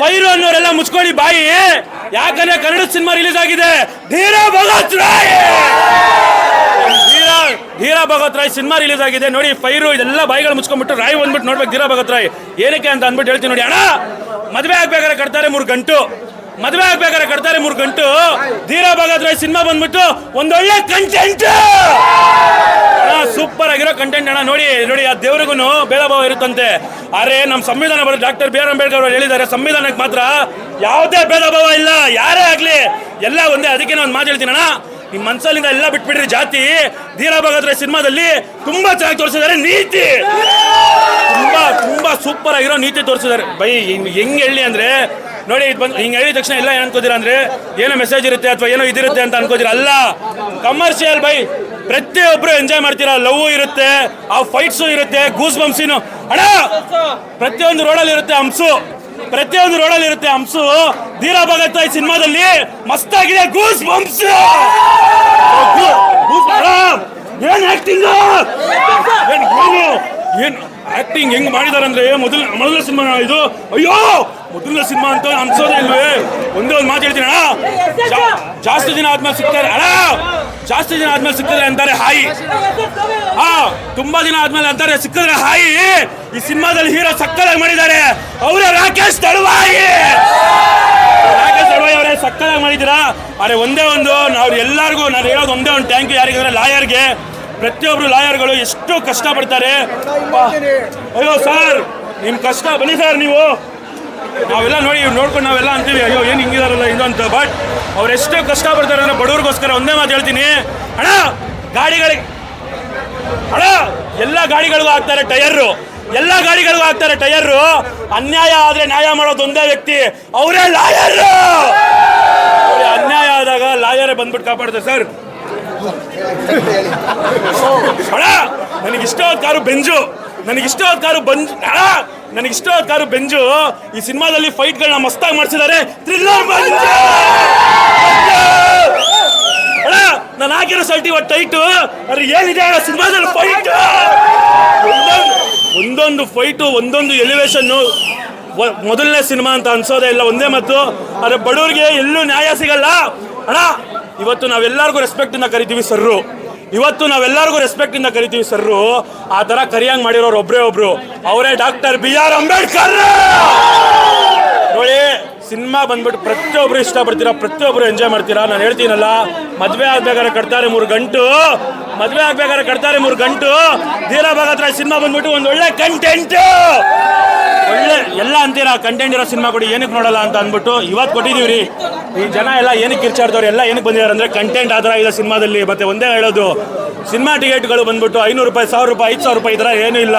Fire ಅನ್ನೋರೆಲ್ಲ ಮುಚ್ಕೊಳ್ಳಿ ಬಾಯಿ. ಯಾಕಂದ್ರೆ Kannada cinema release ಆಗಿದೆ. ಧೀರ ಭಗತ್ ರಾಯ್! ಧೀರ ಧೀರ ಭಗತ್ ರಾಯ್ ಸಿನಿಮಾ ರಿಲೀಸ್ ಆಗಿದೆ. ನೋಡಿ, ಫೈರು ಇದೆಲ್ಲ ಬಾಯಿಗಳು ಮುಚ್ಕೊಂಡ್ಬಿಟ್ಟು ರಾಯ್ ಬಂದ್ಬಿಟ್ಟು ನೋಡ್ಬೇಕು ಧೀರ ಭಗತ್ ರಾಯ್. ಏನಕ್ಕೆ ಅಂತ ಅಂದ್ಬಿಟ್ಟು ಹೇಳ್ತೀನಿ ನೋಡಿ, ಅಣ್ಣ, ಮದುವೆ ಆಗ್ಬೇಕಾದ್ರೆ ಕಟ್ತಾರೆ ಮೂರು ಗಂಟು. ಮದುವೆ ಆಗ್ಬೇಕಾದ್ರೆ ಕಟ್ತಾರೆ ಮೂರು ಗಂಟು. ಧೀರ ಭಗತ್ ರಾಯ್ ಸಿನಿಮಾ ಬಂದ್ಬಿಟ್ಟು ಒಂದೊಳ್ಳೆ ಕಂಟೆಂಟ್ ಕಂಟೆಂಟ್ ಅಣ್ಣ, ನೋಡಿ ನೋಡಿ, ಆ ದೇವ್ರಿಗೂ ಭೇದ ಭಾವ ಇರುತ್ತಂತೆ. ಅರೆ ನಮ್ಮ ಸಂವಿಧಾನ ಬರೋ ಡಾಕ್ಟರ್ ಬಿ ಆರ್ ಅಂಬೇಡ್ಕರ್ ಅವರು ಹೇಳಿದ್ದಾರೆ, ಸಂವಿಧಾನಕ್ಕೆ ಮಾತ್ರ ಯಾವುದೇ ಭೇದ ಭಾವ ಇಲ್ಲ, ಯಾರೇ ಆಗಲಿ, ಎಲ್ಲ ಒಂದೇ, ಅದಕ್ಕೆ ನಾನು ಮಾತು ಹೇಳ್ತೀನಿ ಅಣ್ಣ. ನಿಮ್ಮ ಮನ್ಸಲ್ಲಿಂದ ಎಲ್ಲ ಬಿಟ್ಬಿಡ್ರಿ ಜಾತಿ. ಧೀರ ಭಗತ್ ಸಿನಿಮಾದಲ್ಲಿ ತುಂಬಾ ಚೆನ್ನಾಗಿ ತೋರಿಸಿದ್ದಾರೆ, ನೀತಿ. ತುಂಬಾ ತುಂಬಾ ಸೂಪರ್ ಆಗಿರೋ ನೀತಿ ತೋರಿಸಿದ್ದಾರೆ. ಬೈ ಹೆಂಗ್ ಹೇಳಿ ಅಂದ್ರೆ ನೋಡಿ ಇದು ಬಂದು ಹಿಂಗೆ ಹೇಳಿದ ತಕ್ಷಣ ಎಲ್ಲ ಏನು ಅನ್ಕೋತೀರಾ ಅಂದರೆ ಏನೋ ಮೆಸೇಜ್ ಇರುತ್ತೆ ಅಥವಾ ಏನೋ ಇದಿರುತ್ತೆ ಅಂತ ಅನ್ಕೋತೀರಾ ಅಲ್ಲ ಕಮರ್ಷಿಯಲ್ ಬೈ ಪ್ರತಿಯೊಬ್ಬರು ಎಂಜಾಯ್ ಮಾಡ್ತೀರಾ? ಲವ್ ಇರುತ್ತೆ ಆ ಫೈಟ್ಸು ಇರುತ್ತೆ ಗೂಸ್ ಬಂಪ್ಸಿನು ಅಣ್ಣ ಪ್ರತಿಯೊಂದು ರೋಡಲ್ಲಿ ಇರುತ್ತೆ ಹಂಸು. ಪ್ರತಿಯೊಂದು ರೋಡಲ್ಲಿ ಇರುತ್ತೆ ಹಂಸು. ಧೀರಾ ಭಗತ್ ಈ ಸಿನಿಮಾದಲ್ಲಿ ಮಸ್ತಾಗಿದೆ ಗೂಸ್ ಬಂಪ್ಸ್ ಏನ್ ಆಕ್ಟಿಂಗ್ ಏನ್ ಆಕ್ಟಿಂಗ್ ಹೆಂಗ್ ಮಾಡಿದಾರೆ ಅಂದ್ರೆ ಮೊದಲ ಮೊದಲ ಸಿನಿಮಾ ಇದು? ಅಯ್ಯೋ! ಮೊದಲ ಸಿನಿಮಾ ಅಂತ ಅನ್ಸೋದೇ ಇಲ್ವೇ? ಒಂದೇ ಒಂದು ಮಾತು ಹೇಳ್ತೀನಿ ಜಾಸ್ತಿ ದಿನ ಆದ್ಮೇಲೆ ಸಿಗ್ತಾರೆ ಅಣ್ಣ! ಜಾಸ್ತಿ ದಿನ ಆದ್ಮೇಲೆ ಸಿಕ್ಕಿದ್ರೆ ಅಂತಾರೆ ಹಾಯಿ. ಹಾ, ತುಂಬಾ ದಿನ ಆದ್ಮೇಲೆ ಅಂತಾರೆ ಸಿಕ್ಕಿದ್ರೆ ಹಾಯಿ. ಈ ಸಿನಿಮಾದಲ್ಲಿ ಹೀರೋ ಸಕ್ಕದಾಗಿ ಮಾಡಿದ್ದಾರೆ. ಅವರೇ ರಾಕೇಶ್ ತಳುವಾಯಿ ರಾಕೇಶ್ ತಳುವಾಯಿ ಅವರೇ ಸಕ್ಕದಾಗಿ ಮಾಡಿದ್ದೀರಾ? ಅರೆ, ಒಂದೇ ಒಂದು, ನಾವು ಎಲ್ಲರಿಗೂ ನಾನು ಹೇಳೋದು ಒಂದೇ ಒಂದು ಟ್ಯಾಂಕ್ ಯು ಯಾರಿಗೆ ಅಂದ್ರೆ ಲಾಯರ್ಗೆ. ಪ್ರತಿಯೊಬ್ರು ಲಾಯರ್ಗಳು ಎಷ್ಟು ಕಷ್ಟ ಪಡ್ತಾರೆ. ಅಯ್ಯೋ ಸರ್ ನಿಮ್ಮ ಕಷ್ಟ ಬನ್ನಿ ಸರ್ ನೀವು. ನಾವೆಲ್ಲ ನೋಡಿ ನೋಡ್ಕೊಂಡು ನಾವೆಲ್ಲ ಅಂತೀವಿ, ಅಯ್ಯೋ, ಏನು ಹಿಂಗಿದಾರಲ್ಲ ಇದು ಅಂತ. ಬಟ್ ಅವ್ರು ಎಷ್ಟು ಕಷ್ಟ ಪಡ್ತಾರೆ ಅಂದ್ರೆ ಬಡವ್ರಿಗೋಸ್ಕರ ಒಂದೇ ಮಾತು ಹೇಳ್ತೀನಿ. ಅಣ್ಣ, ಗಾಡಿಗಳಿಗೆ ಅಣ್ಣ, ಎಲ್ಲ ಗಾಡಿಗಳಿಗೂ ಹಾಕ್ತಾರೆ ಟೈಯರು ಎಲ್ಲ ಗಾಡಿಗಳಿಗೂ ಹಾಕ್ತಾರೆ ಟೈಯರು ಅನ್ಯಾಯ ಆದ್ರೆ ನ್ಯಾಯ ಮಾಡೋದು ಒಂದೇ ವ್ಯಕ್ತಿ, ಅವರೇ ಲಾಯರ್ ಅನ್ಯಾಯ ಆದಾಗ ಲಾಯರೇ ಬಂದ್ಬಿಟ್ಟು ಕಾಪಾಡ್ತಾರೆ ಸರ್. ಅಣ್ಣ, ನನಗೆ ಇಷ್ಟವಾದ ಕಾರು ಬೆಂಜು. ನನಗೆ ಇಷ್ಟವಾದ ಕಾರು ಬಂಜ್ ಅಣ್ಣ, ನನಗೆ ಇಷ್ಟವಾದ ಕಾರು ಬೆಂಜು. ಈ ಸಿನಿಮಾದಲ್ಲಿ ಫೈಟ್ಗಳನ್ನ ಮಸ್ತಾಗಿ ಮಾಡಿಸಿದ್ದಾರೆ. ಥ್ರಿಲ್ಲರ್ ಅಣ್ಣ, ನಾನು ಹಾಕಿರೋ ಸಲ್ಟಿ ಇವತ್ತು ಟೈಟು ಅರೆ, ಏನಿದೆ ಅಣ್ಣ ಸಿನಿಮಾದಲ್ಲಿ ಫೈಟ್ ಒಂದೊಂದು ಫೈಟು ಒಂದೊಂದು ಎಲಿವೇಶನ್ನು ಮೊದಲನೇ ಸಿನಿಮಾ ಅಂತ ಅನ್ಸೋದೇ ಇಲ್ಲ, ಒಂದೇ ಮತ್ತು ಆದರೆ ಬಡವರಿಗೆ ಎಲ್ಲೂ ನ್ಯಾಯ ಸಿಗಲ್ಲ. ಅಣ್ಣ ಇವತ್ತು ನಾವೆಲ್ಲರಿಗೂ ರೆಸ್ಪೆಕ್ಟ್ ಇಂದ ಕರಿತೀವಿ ಸರ್ರು. ಇವತ್ತು ನಾವೆಲ್ಲರಿಗೂ ರೆಸ್ಪೆಕ್ಟ್ ಇಂದ ಕರಿತೀವಿ ಸರ್ರು. ಆ ಥರ ಕರಿಯಂಗ್ ಮಾಡಿರೋರು ಒಬ್ಬರೇ ಒಬ್ರು. ಅವರೇ ಡಾಕ್ಟರ್ ಬಿ ಆರ್ ಅಂಬೇಡ್ಕರ್! ನೋಡಿ, ಸಿನಿಮಾ ಬಂದ್ಬಿಟ್ಟು ಪ್ರತಿಯೊಬ್ಬರು ಇಷ್ಟಪಡ್ತೀರಾ, ಪ್ರತಿಯೊಬ್ರು ಎಂಜಾಯ್ ಮಾಡ್ತೀರಾ? ನಾನು ಹೇಳ್ತೀನಲ್ಲ, ಮದುವೆ ಆಗ್ಬೇಕಾದ್ರೆ ಕಟ್ತಾರೆ ಮೂರು ಗಂಟು. ಮದುವೆ ಆಗ್ಬೇಕಾದ್ರೆ ಕಟ್ತಾರೆ ಮೂರು ಗಂಟು. ಧೀರ ಭಾಗತ್ರ ಸಿನಿಮಾ ಬಂದ್ಬಿಟ್ಟು ಒಂದು ಒಳ್ಳೆ ಕಂಟೆಂಟ್ ಒಳ್ಳೆ ಎಲ್ಲ ಅಂತೀರಾ? ಕಂಟೆಂಟ್ ಇರೋ ಸಿನಿಮಾ ಕೊಡಿ, ಏನಕ್ಕೆ ನೋಡಲ್ಲ ಅಂತ ಅಂದ್ಬಿಟ್ಟು ಇವತ್ತು ಕೊಟ್ಟಿದ್ದೀವಿ ರೀ ಈ ಜನ ಎಲ್ಲ ಏನಕ್ಕೆ ಕಿರ್ಚಾಡ್ದವ್ರು, ಎಲ್ಲ ಏನಕ್ಕೆ ಬಂದಿದ್ದಾರೆ ಅಂದರೆ ಕಂಟೆಂಟ್ ಆಧಾರ ಇದೆ ಸಿನಿಮಾದಲ್ಲಿ. ಮತ್ತೆ ಒಂದೇ ಹೇಳೋದು ಸಿನಿಮಾ ಟಿಕೆಟ್ಗಳು ಬಂದ್ಬಿಟ್ಟು ಐನೂರು ರೂಪಾಯಿ, ಸಾವಿರ ರೂಪಾಯಿ, ಐದು ಸಾವಿರ ರೂಪಾಯಿ ಈ ಥರ ಏನೂ ಇಲ್ಲ.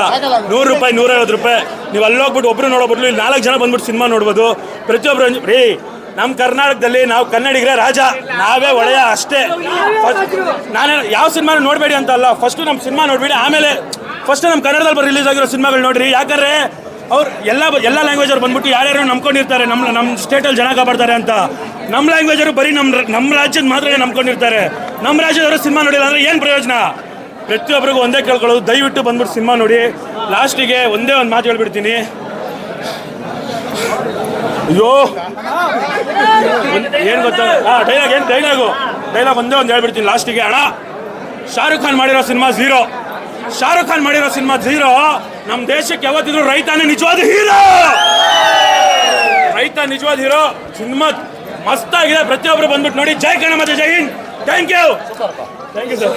ನೂರು ರೂಪಾಯಿ ನೂರೈವತ್ತು ರೂಪಾಯಿ. ನೀವು ಅಲ್ಲಿ ಹೋಗ್ಬಿಟ್ಟು ಒಬ್ಬರು ನೋಡೋ ಇಲ್ಲಿ ನಾಲ್ಕು ಜನ ಬಂದ್ಬಿಟ್ಟು ಸಿನಿಮಾ ನೋಡ್ಬೋದು. ಪ್ರತಿಯೊಬ್ಬರು ರೀ ನಮ್ಮ ಕರ್ನಾಟಕದಲ್ಲಿ ನಾವು ಕನ್ನಡಿಗರೇ ರಾಜ. ನಾವೇ ಒಳ್ಳೆಯ ಅಷ್ಟೇ. ನಾನೇ ಯಾವ ಸಿನಿಮಾ ನೋಡಬೇಡಿ ಅಂತ ಅಲ್ಲ. ಫಸ್ಟು ನಮ್ಮ ಸಿನಿಮಾ ನೋಡಬೇಡಿ. ಆಮೇಲೆ ಫಸ್ಟ್ ನಮ್ಮ ಕನ್ನಡದಲ್ಲಿ ರಿಲೀಸ್ ಆಗಿರೋ ಸಿನಿಮಾಗಳು ನೋಡ್ರಿ. ಯಾಕಂದ್ರೆ ಅವ್ರು ಎಲ್ಲ ಎಲ್ಲ ಲ್ಯಾಂಗ್ವೇಜ್ ಅವ್ರು ಬಂದ್ಬಿಟ್ಟು ಯಾರ್ಯಾರು ನಂಬ್ಕೊಂಡಿರ್ತಾರೆ ನಮ್ಮ ನಮ್ಮ ಸ್ಟೇಟಲ್ಲಿ ಜನ ಕಾಪಾಡ್ತಾರೆ ಅಂತ. ನಮ್ಮ ಲ್ಯಾಂಗ್ವೇಜ್ ಅವರು ಬರೀ ನಮ್ಮ ನಮ್ಮ ರಾಜ್ಯದ ಮಾತ್ರ ನಂಬ್ಕೊಂಡಿರ್ತಾರೆ. ನಮ್ಮ ರಾಜ್ಯದವರು ಸಿನಿಮಾ ನೋಡಿಲ್ಲ ಅಂದ್ರೆ ಏನು ಪ್ರಯೋಜನ? ಪ್ರತಿಯೊಬ್ಬರಿಗೂ ಒಂದೇ ಕೇಳ್ಕೊಳ್ಳೋದು, ದಯವಿಟ್ಟು ಬಂದ್ಬಿಟ್ಟು ಸಿನಿಮಾ ನೋಡಿ. ಲಾಸ್ಟಿಗೆ ಒಂದೇ ಒಂದು ಮಾತು ಹೇಳ್ಬಿಡ್ತೀನಿ. ಅಯ್ಯೋ. ಏನು ಗೊತ್ತಾ? ಹಾಂ ಡೈಲಾಗ್ ಏನು ಡೈಲಾಗು ಡೈಲಾಗ್ ಒಂದೇ ಒಂದು ಹೇಳ್ಬಿಡ್ತೀನಿ. ಲಾಸ್ಟಿಗೆ ಅಣ್ಣ ಶಾರುಖ್ ಖಾನ್ ಮಾಡಿರೋ ಸಿನಿಮಾ ಝೀರೋ ಶಾರುಖ್ ಖಾನ್ ಮಾಡಿರೋ ಸಿನಿಮಾ ಝೀರೋ ನಮ್ಮ ದೇಶಕ್ಕೆ ಯಾವತ್ತಿದ್ರು ರೈತನೇ ನಿಜವಾದ ಹೀರೋ! ರೈತ ನಿಜವಾದ ಹೀರೋ ಸಿನಿಮಾ ಮಸ್ತಾಗಿದೆ. ಪ್ರತಿಯೊಬ್ಬರು ಬಂದ್ಬಿಟ್ಟು ನೋಡಿ. ಜೈ ಕಣ ಮತ್ತೆ ಜೈ Hind. Thank you thank you sir.